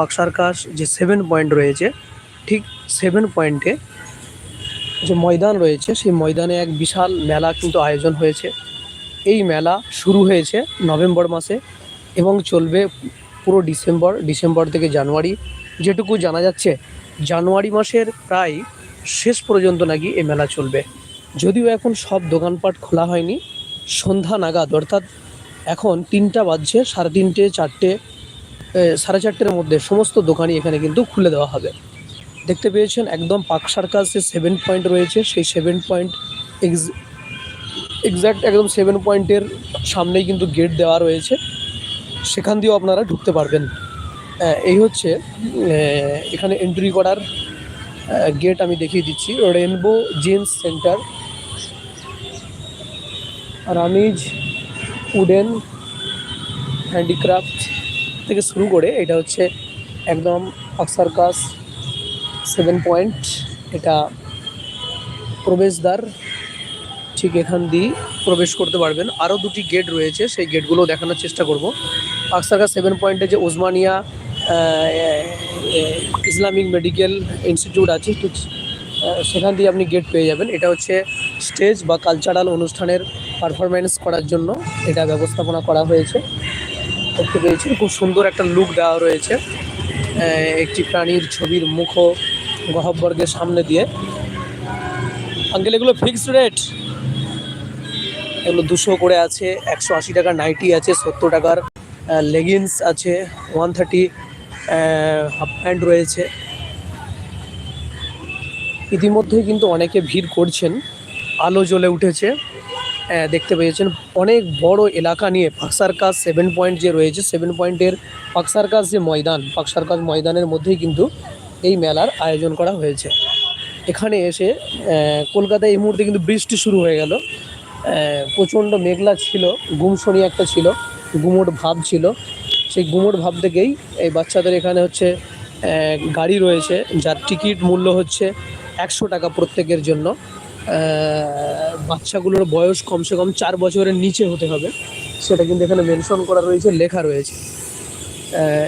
পাকসারকাশ যে seven point রয়েছে, ঠিক সেভেন পয়েন্টে যে ময়দান রয়েছে, সেই ময়দানে এক বিশাল মেলা কিন্তু আয়োজন হয়েছে। এই মেলা শুরু হয়েছে নভেম্বর মাসে এবং চলবে পুরো ডিসেম্বর ডিসেম্বর থেকে জানুয়ারি। যেটুকু জানা যাচ্ছে, জানুয়ারি মাসের প্রায় শেষ পর্যন্ত নাকি এই মেলা চলবে। যদিও এখন সব দোকানপাট খোলা হয়নি, সন্ধ্যা নাগাদ, অর্থাৎ এখন তিনটা বাজছে, সাড়ে তিনটে, চারটে সাড়ে চারটের মধ্যে সমস্ত দোকানই এখানে কিন্তু খুলে দেওয়া হবে। দেখতে পেয়েছেন একদম পাক সার্কাস যে সেভেন পয়েন্ট রয়েছে, সেই সেভেন পয়েন্ট এক্স এক্স্যাক্ট একদম সেভেন পয়েন্টের সামনেই কিন্তু গেট দেওয়া রয়েছে। সেখান দিয়েও আপনারা ঢুকতে পারবেন। এই হচ্ছে এখানে এন্ট্রি করার গেট আমি দেখিয়ে দিচ্ছি। Rainbow jeans centre Ramiz wooden handicraft থেকে শুরু করে এটা হচ্ছে একদম সার্কাস সেভেন পয়েন্ট এটা প্রবেশদ্বার, ঠিক এখান দিয়ে প্রবেশ করতে পারবেন। আরও দুটি গেট রয়েছে, সেই গেটগুলো দেখানোর চেষ্টা করব। সার্কাস সেভেন পয়েন্টে যে ওসমানিয়া ইসলামিক মেডিকেল ইনস্টিটিউট আছে সেখান দিয়ে আপনি গেট পেয়ে যাবেন। এটা হচ্ছে স্টেজ বা কালচারাল অনুষ্ঠানের পারফরমেন্স করার জন্য এটা ব্যবস্থাপনা করা হয়েছে। দেখতে পেয়েছি খুব সুন্দর একটা লুক দেওয়া রয়েছে। একটি প্রাণীর ছবির মুখ গহব্বর্গের সামনে দিয়ে। আঙ্কেল, এগুলো ফিক্সড রেট এগুলো দুশো করে আছে, একশো আশি টাকার নাইটি আছে, সত্তর টাকার লেগিংস আছে ওয়ান থার্টি হাফ প্যান্ট রয়েছে। ইতিমধ্যেই কিন্তু অনেকে ভিড় করছেন। আলো জ্বলে উঠেছে। দেখতে পেয়েছেন। অনেক বড় এলাকা নিয়ে পাকসারকাস সেভেন পয়েন্ট যে রয়েছে সেভেন পয়েন্টের পাকসারকাস যে ময়দান পাকসারকাস ময়দানের মধ্যেই কিন্তু এই মেলার আয়োজন করা হয়েছে। এখানে এসে কলকাতায় এই মুহূর্তে কিন্তু বৃষ্টি শুরু হয়ে গেল। প্রচণ্ড মেঘলা ছিল গুমসনি একটা ছিল, গুমোট ভাব ছিল। সেই গুমোট ভাব থেকেই এই বাচ্চাদের এখানে হচ্ছে গাড়ি রয়েছে, যার টিকিট মূল্য হচ্ছে একশো টাকা প্রত্যেকের জন্য। বাচ্চাগুলোর বয়স কমসে কম চার বছরের নিচে হতে হবে। সেটা কিন্তু এখানে মেনশন করা রয়েছে লেখা রয়েছে।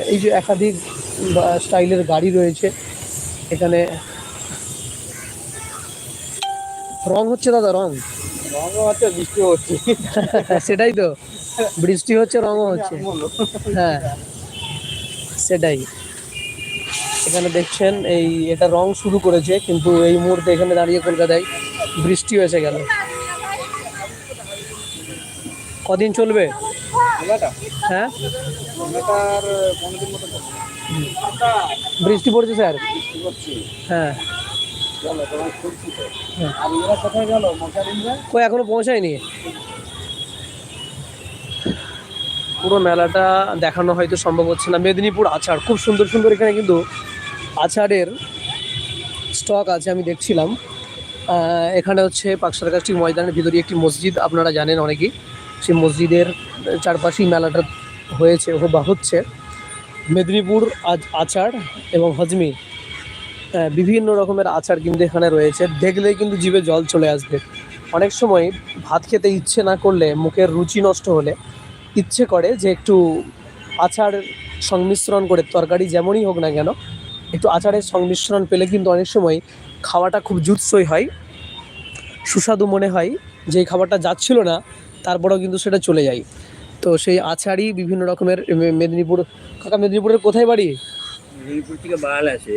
এই যে একাধিক স্টাইলের গাড়ি রয়েছে। এখানে রং হচ্ছে দাদা রং? রঙও হচ্ছে বৃষ্টি হচ্ছে। সেটাই তো। বৃষ্টি হচ্ছে রঙও হচ্ছে। হ্যাঁ সেটাই। এখানে দেখছেন এই এটা রং শুরু করেছে কিন্তু এই মুহূর্তে এখানে দাঁড়িয়ে কলকাতায় বৃষ্টি হয়েছে গেল কদিন চলবে? হ্যাঁ। বৃষ্টি পড়ছে স্যার? হ্যাঁ। হ্যাঁ। কই এখনও পৌঁছায়নি? পুরো মেলাটা দেখানো হয়তো সম্ভব হচ্ছে না। মেদিনীপুর আচার খুব সুন্দর সুন্দর এখানে কিন্তু আচারের স্টক আছে আমি দেখছিলাম। এখানে হচ্ছে পাকসারকাষ্টি ময়দানের ভিতরে একটি মসজিদ, আপনারা জানেন অনেকেই। সেই মসজিদের চারপাশেই মেলাটা হয়েছে, বা হচ্ছে। মেদিনীপুর আজ- আচার এবং হজমি বিভিন্ন রকমের আচার কিন্তু এখানে রয়েছে। দেখলেই কিন্তু জিভে জল চলে আসবে। অনেক সময় ভাত খেতে ইচ্ছে না করলে, মুখের রুচি নষ্ট হলে ইচ্ছে করে যে একটু আচার সংমিশ্রণ করে, তরকারি যেমনই হোক না কেন, একটু আচারের সংমিশ্রণ পেলে কিন্তু অনেক সময় খাওয়াটা খুব জুৎসই হয়। সুস্বাদু মনে হয়। যে খাবারটা যাচ্ছিল না তারপরেও কিন্তু সেটা চলে যায়। তো সেই আচারই বিভিন্ন রকমের মেদিনীপুর কাকা মেদিনীপুরের কোথায় বাড়ি? মেদিনীপুর থেকে আছে।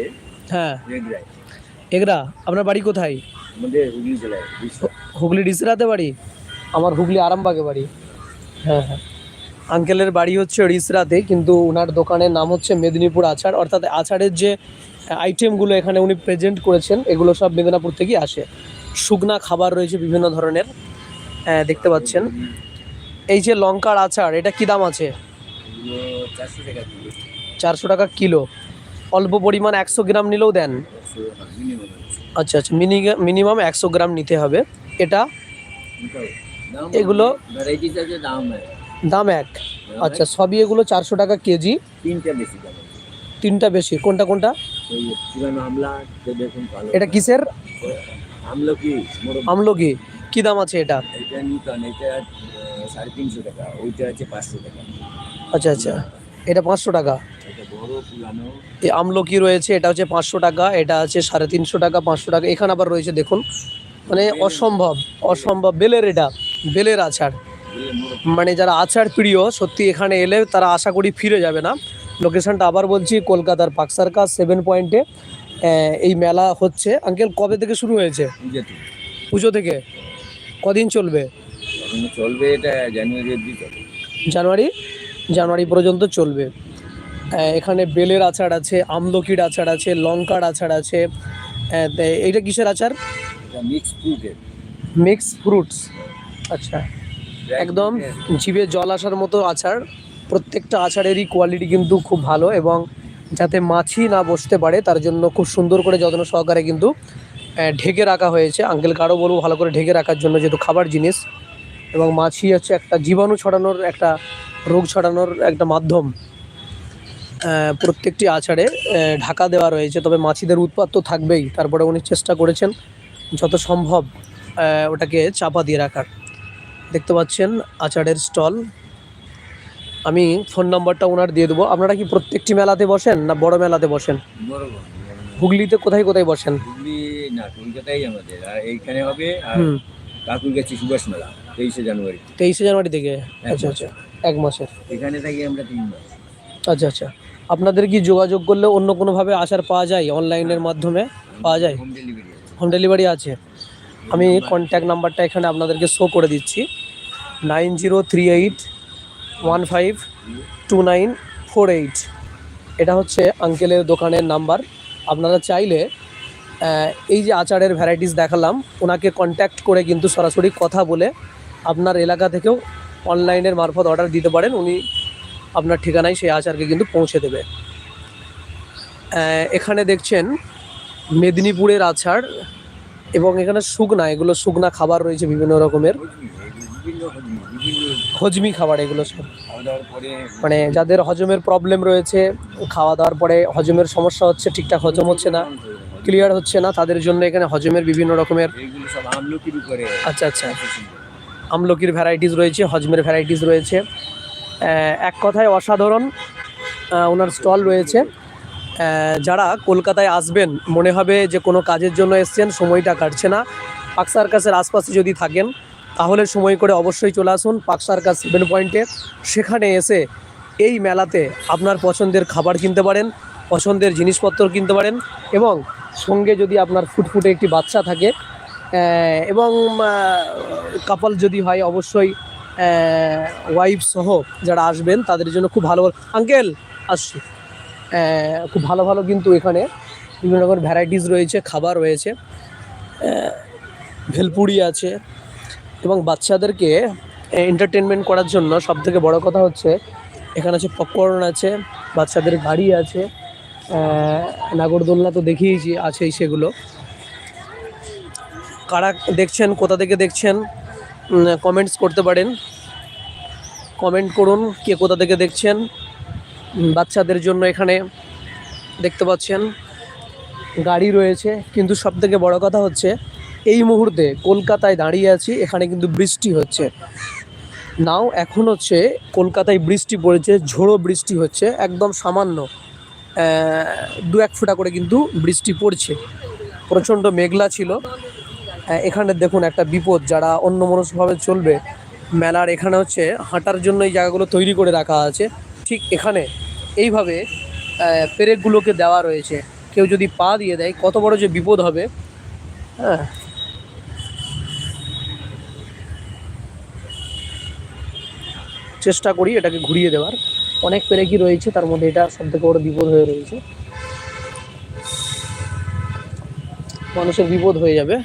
হ্যাঁ। এগরা। আপনার বাড়ি কোথায়? হুগলি ডিসরাতে বাড়ি? আমার হুগলি আরামবাগে বাড়ি। হ্যাঁ হ্যাঁ। আঙ্কেলের বাড়ি হচ্ছে রিসরাতে কিন্তু ওনার দোকানের নাম হচ্ছে মেদিনীপুর আচার অর্থাৎ আচারের যে আইটেমগুলো এখানে উনি প্রেজেন্ট করেছেন, এগুলো সব মেদিনীপুর থেকেই আসে। শুকনা খাবার রয়েছে বিভিন্ন ধরনের হ্যাঁ দেখতে পাচ্ছেন। এই যে লঙ্কার আচার, এটা কী দাম আছে? চারশো টাকা কিলো। অল্প পরিমাণ একশো গ্রাম নিলেও দেন। আচ্ছা আচ্ছা মিনি, মিনিমাম একশো গ্রাম নিতে হবে। এটা? এগুলো- দাম এক। আচ্ছা সবই এগুলো চারশো টাকা কেজি। তিনটা বেশি। কোনটা কোনটা? ওই পুরানো আমলা দেখুন ভালো। এটা কিসের? আমলা কি? মোরগ। আমলকি কি? দাম আছে এটা? এটা নূতন এটা সাড়ে তিনশো টাকা ওইটা আছে পাঁচশো টাকা। আচ্ছা আচ্ছা। এটা পাঁচশো টাকা? এই আমলকি রয়েছে? এটা হচ্ছে পাঁচশো টাকা এটা আছে সাড়ে তিনশো টাকা পাঁচশো টাকা। এখানে আবার রয়েছে দেখুন। মানে অসম্ভব অসম্ভব। বেলের এটা বেলের আচার। মানে যারা আচার প্রিয় সত্যি এখানে এলে তারা আশা করি ফিরে যাবে না। লোকেশনটা আবার বলছি কলকাতার পাক সার্কাস সেভেন পয়েন্টে এই মেলা হচ্ছে। আঙ্কেল কবে থেকে শুরু হয়েছে? পুজো থেকে। কদিন চলবে? চলবে এটা জানুয়ারি অব্দি চলবে জানুয়ারি? জানুয়ারি পর্যন্ত চলবে। এখানে বেলের আচার আছে আমলকির আচার আছে লঙ্কার আচার আছে। এইটা কিসের আচার? এটা মিক্স ফ্রুটের মিক্স ফ্রুটস আচ্ছা। একদম জিভে জল আসার মতো আচার। প্রত্যেকটা আচারেরই কোয়ালিটি কিন্তু খুব ভালো এবং যাতে মাছি না বসতে পারে, তার জন্য খুব সুন্দর করে যত্ন সহকারে কিন্তু ঢেকে রাখা হয়েছে। আঙ্কেল কারও বলব ভালো করে ঢেকে রাখার জন্য, যেহেতু খাবার জিনিস এবং মাছি হচ্ছে একটা জীবাণু ছড়ানোর, একটা রোগ ছড়ানোর একটা মাধ্যম। প্রত্যেকটি আচারে ঢাকা দেওয়া রয়েছে, তবে মাছিদের উৎপাত তো থাকবেই। তারপরে উনি চেষ্টা করেছেন যত সম্ভব ওটাকে চাপা দিয়ে রাখার। দেখতে পাচ্ছেন আচারের স্টল আমি ফোন নাম্বারটা ওনার দিয়ে দেবো। আপনারা কি প্রত্যেকটি মেলাতে বসেন না বড় মেলাতে বসেন? হুগলিতে কোথায় কোথায় বসেন? হুগলি না কলকাতাই আমাদের। আর এইখানে হবে আর সুভাষ মেলা তেইশে জানুয়ারি। তেইশে জানুয়ারি থেকে? আচ্ছা আচ্ছা। এক মাসের। এখানে থাকি আমরা তিন মাস। আচ্ছা আচ্ছা। আপনাদের কি যোগাযোগ করলে অন্য কোনোভাবে আচার পাওয়া যায় অনলাইনের মাধ্যমে? পাওয়া যায়? হোম ডেলিভারি হোম ডেলিভারি আছে। আমি কন্ট্যাক্ট নাম্বারটা এখানে আপনাদেরকে শো করে দিচ্ছি। Nine zero three eight one five two nine four eight এটা হচ্ছে আঙ্কেলের দোকানের নাম্বার। আপনারা চাইলে এই যে আচারের ভ্যারাইটিস দেখালাম, ওনাকে কন্ট্যাক্ট করে কিন্তু সরাসরি কথা বলে আপনার এলাকা থেকেও অনলাইনের মারফত অর্ডার দিতে পারেন। উনি আপনার ঠিকানায় সেই আচারকে কিন্তু পৌঁছে দেবে। এখানে দেখছেন মেদিনীপুরের আচার এবং এখানে শুকনা, এগুলো শুকনা খাবার রয়েছে বিভিন্ন রকমের। হজমি, খাবার এগুলো সব। মানে যাদের হজমের প্রবলেম রয়েছে খাওয়া দাওয়ার পরে হজমের সমস্যা হচ্ছে ঠিকঠাক হজম হচ্ছে না ক্লিয়ার হচ্ছে না তাদের জন্য এখানে হজমের বিভিন্ন রকমের আচ্ছা আচ্ছা। আমলকির ভ্যারাইটিস রয়েছে হজমের ভ্যারাইটিস রয়েছে। এক কথায় অসাধারণ ওনার স্টল রয়েছে। যারা কলকাতায় আসবেন মনে হবে যে কোনো কাজের জন্য এসছেন সময়টা কাটছে না। পাক সার্কাসের আশপাশে যদি থাকেন তাহলে সময় করে অবশ্যই চলে আসুন পাক সার্কাস সেভেন পয়েন্টে। সেখানে এসে এই মেলাতে আপনার পছন্দের খাবার কিনতে পারেন, পছন্দের জিনিসপত্র কিনতে পারেন এবং সঙ্গে যদি আপনার ফুটফুটে একটি বাচ্চা থাকে এবং কাপল যদি হয় অবশ্যই ওয়াইফ সহ যারা আসবেন তাদের জন্য খুব ভালো। আঙ্কেল আসছি। খুব ভালো ভালো কিন্তু এখানে বিভিন্ন রকমের ভ্যারাইটিস রয়েছে, খাবার রয়েছে। ভেলপুরি আছে এবং বাচ্চাদেরকে এন্টারটেনমেন্ট করার জন্য সব থেকে বড় কথা হচ্ছে, এখানে আছে পপকর্ন আছে, বাচ্চাদের গাড়ি আছে নাগরদোলনা তো দেখিয়েছি, আছেই সেগুলো। কারা দেখছেন, কোথা থেকে দেখছেন কমেন্টস করতে পারেন। কমেন্ট করুন কে কোথা থেকে দেখছেন বাচ্চাদের জন্য এখানে দেখতে পাচ্ছেন। গাড়ি রয়েছে, কিন্তু সব থেকে বড় কথা হচ্ছে মুহূর্তে কলকাতায় দাঁড়িয়ে আছি, এখানে কিন্তু বৃষ্টি হচ্ছে। নাও, এখন হচ্ছে কলকাতায় বৃষ্টি পড়েছে, ঝোড়ো বৃষ্টি হচ্ছে, একদম সামান্য। দু এক ফোঁটা করে কিন্তু বৃষ্টি পড়ছে। প্রচণ্ড মেঘলা ছিল। এখানে দেখুন একটা বিপদ, যারা অন্য মনস্কভাবে চলবে, মেলার এখানে হচ্ছে হাঁটার জন্য এই জায়গাগুলো তৈরি করে রাখা আছে। ঠিক এখানে এইভাবে পেরেকগুলোকে দেওয়া রয়েছে। কেউ যদি পা দিয়ে দেয়, কত বড় যে বিপদ হবে। হ্যাঁ চেষ্টা করি এটাকে ঘুরিয়ে দেওয়ার। অনেক পেরেকই রয়েছে, তার মধ্যে এটা সব থেকে বড় বিপদ হয়ে রয়েছে। মানুষের বিপদ হয়ে যাবে।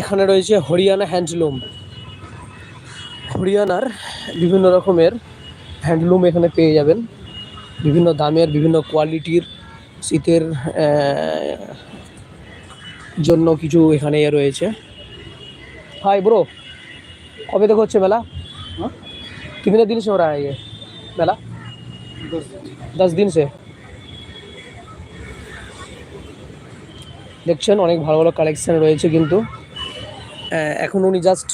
এখানে রয়েছে হরিয়ানা হ্যান্ডলুম। হরিয়ানার বিভিন্ন রকমের হ্যান্ডলুম এখানে পেয়ে যাবেন। বিভিন্ন দামের, বিভিন্ন কোয়ালিটির, শীতের জন্য কিছু এখানে রয়েছে। হাই ব্রো, কবে থেকে হচ্ছে মেলা? कितने दिन से हो रहा है ये मेला दस दिन से দেখছেন অনেক ভালো ভালো কালেকশন রয়েছে কিন্তু আহ, এখন উনি জাস্ট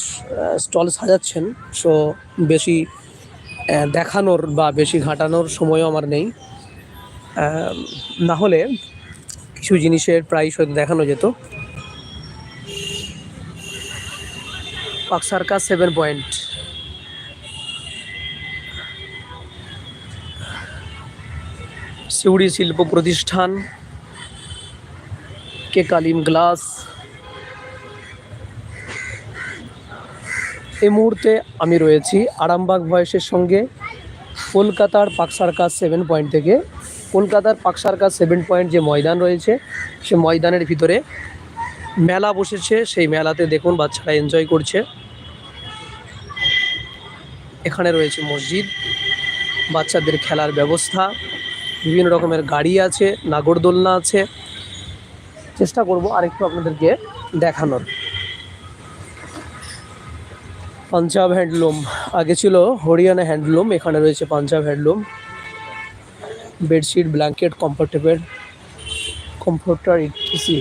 স্টল সাজাচ্ছেন সো বেশি আহ, দেখানোর বা বেশি ঘাটানোর সময়ও আমার নেই আহ, না হলে কিছু জিনিসের প্রাইস হয়তো দেখানো যেত পাক সার্কাস সেভেন পয়েন্ট সিউড়ি শিল্প প্রতিষ্ঠান, কে কালিম গ্লাস। এই মুহূর্তে আমি রয়েছি আরামবাগ ভয়েসের সঙ্গে কলকাতার পাক সার্কাস সেভেন পয়েন্ট থেকে। কলকাতার পাক সার্কাস সেভেন পয়েন্ট যে ময়দান রয়েছে, সে ময়দানের ভিতরে মেলা বসেছে। সেই মেলাতে দেখুন বাচ্চারা এনজয় করছে। এখানে রয়েছে মসজিদ, বাচ্চাদের খেলার ব্যবস্থা। বিভিন্ন রকমের গাড়ি আছে, নাগরদোলনা আছে। চেষ্টা করব আরেকটু আপনাদেরকে দেখানোর। পাঞ্জাব হ্যান্ডলুম। আগে ছিল হরিয়ানা হ্যান্ডলুম, এখানে রয়েছে Punjab handloom. Bedsheet, blanket, comfortable, comforter etc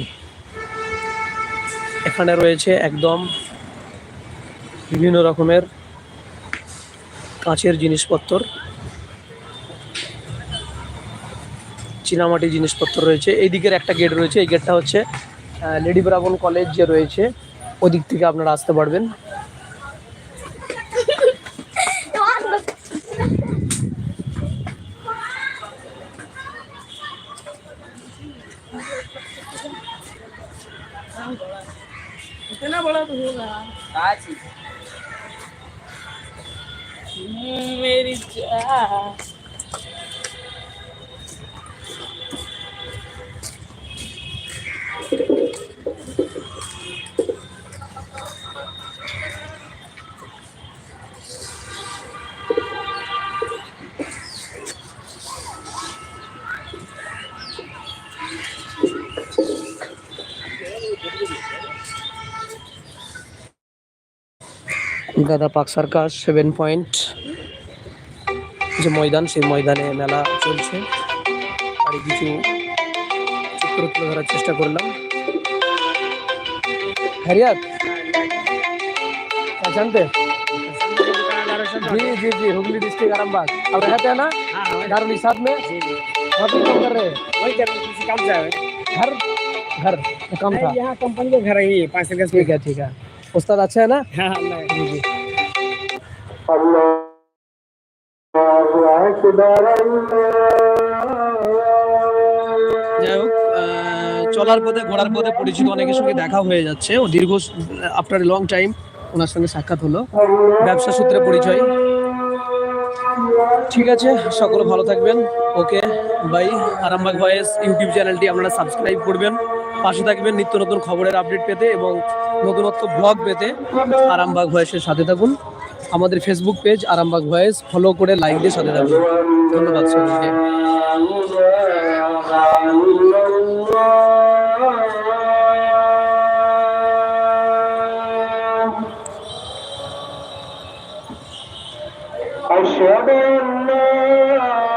এখানে রয়েছে একদম বিভিন্ন রকমের কাঁচের জিনিসপত্র চীনামাটি জিনিসপত্র রয়েছে এই দিকের একটা গেট রয়েছে এই গেটটা হচ্ছে আহ, লেডি ব্রাভন কলেজ যে রয়েছে ওদিক থেকে আপনারা আসতে পারবেন इतना बड़ा तो होगा मेरी जान কলকাতা পাক সার্কাস সেভেন পয়েন্ট যে ময়দান সেই ময়দানে মেলা চলছে আর কিছু চিত্র তুলে ধরার চেষ্টা করলাম হ্যারিয়াত पहचानते जी जी जी हुगली डिस्ट्रिक्ट आरामबाग अब रहते हैं ना दारुल साथ में वहाँ पे काम कर रहे हैं वही कर किसी काम से आए घर घर काम था यहाँ कंपनी का घर है ये पाँच से दस ठीक है ठीक है उस्ताद अच्छा है ना हाँ हाँ मैं जी जी যাই হোক আহ, চলার পথে ঘোরার পথে পরিচিত অনেকের সঙ্গে দেখা হয়ে যাচ্ছে ও দীর্ঘ আফটার লং টাইম ওনার সঙ্গে সাক্ষাৎ হলো ব্যবসা সূত্রে পরিচয় ঠিক আছে সকলে ভালো থাকবেন okay bye Arambagh voice YouTube চ্যানেলটি আপনারা সাবস্ক্রাইব করবেন পাশে থাকবেন নিত্য নতুন খবরের আপডেট পেতে এবং নতুনত্ব ব্লগ পেতে আরামবাগ ভয়েসের সাথে থাকুন আমাদের Facebook page Arambagh voice follow করে লাইক দিয়ে সাথে থাকুন ধন্যবাদ সকলকে أشهد أن لا